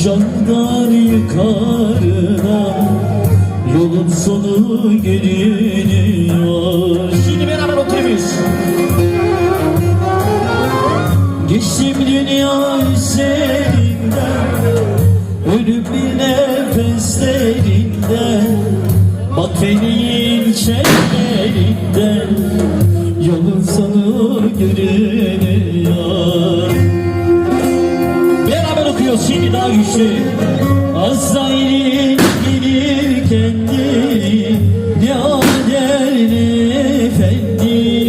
Aşağıdan yukarıda Yolun sonu görünüyor Şimdi beraber oturuyoruz Geçtim dünya üzerinden Ölüp bir nefeslerinden Bak feleğin çemberinden. Yolun sonu görünüyor Okuyoruz şimdi daha güçlü Azrail'in gelir kendi Ne ader ne efendi.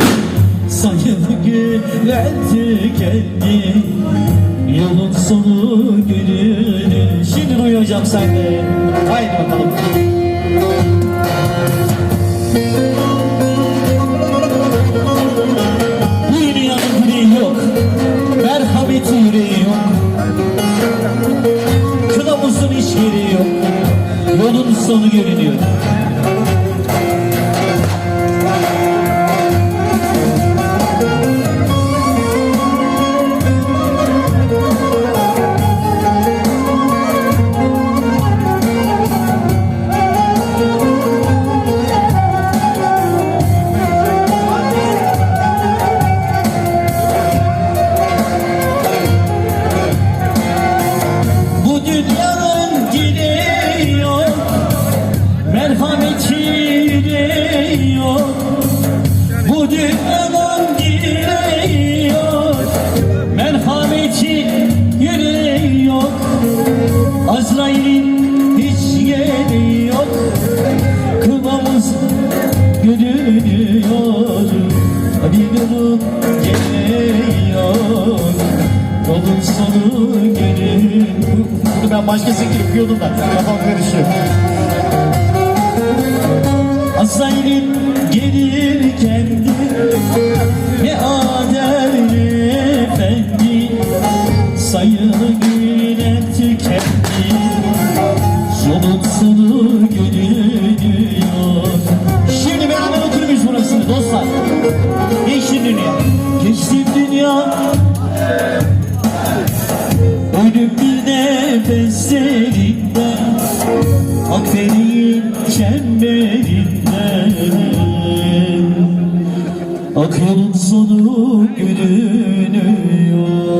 Sayılı güven tükendi Yolun sonu görünür Şimdi duyacağım sen de. Haydi bakalım sonu görünüyor Azrail'in hiç gereği yok. Kılavuz görünüyor Habibimin geliyor. Yolun sonu görünüyor Bunu ben başkası okuyordum da. Kafam karışıyor. Azrail'in gelir Yolun sonu Şimdi beraber oturmuş burasını dostlar. Geçtim dünya? Ölüp bir nefeslerinden Akferin çemberinden. Ak yolun sonu görünüyor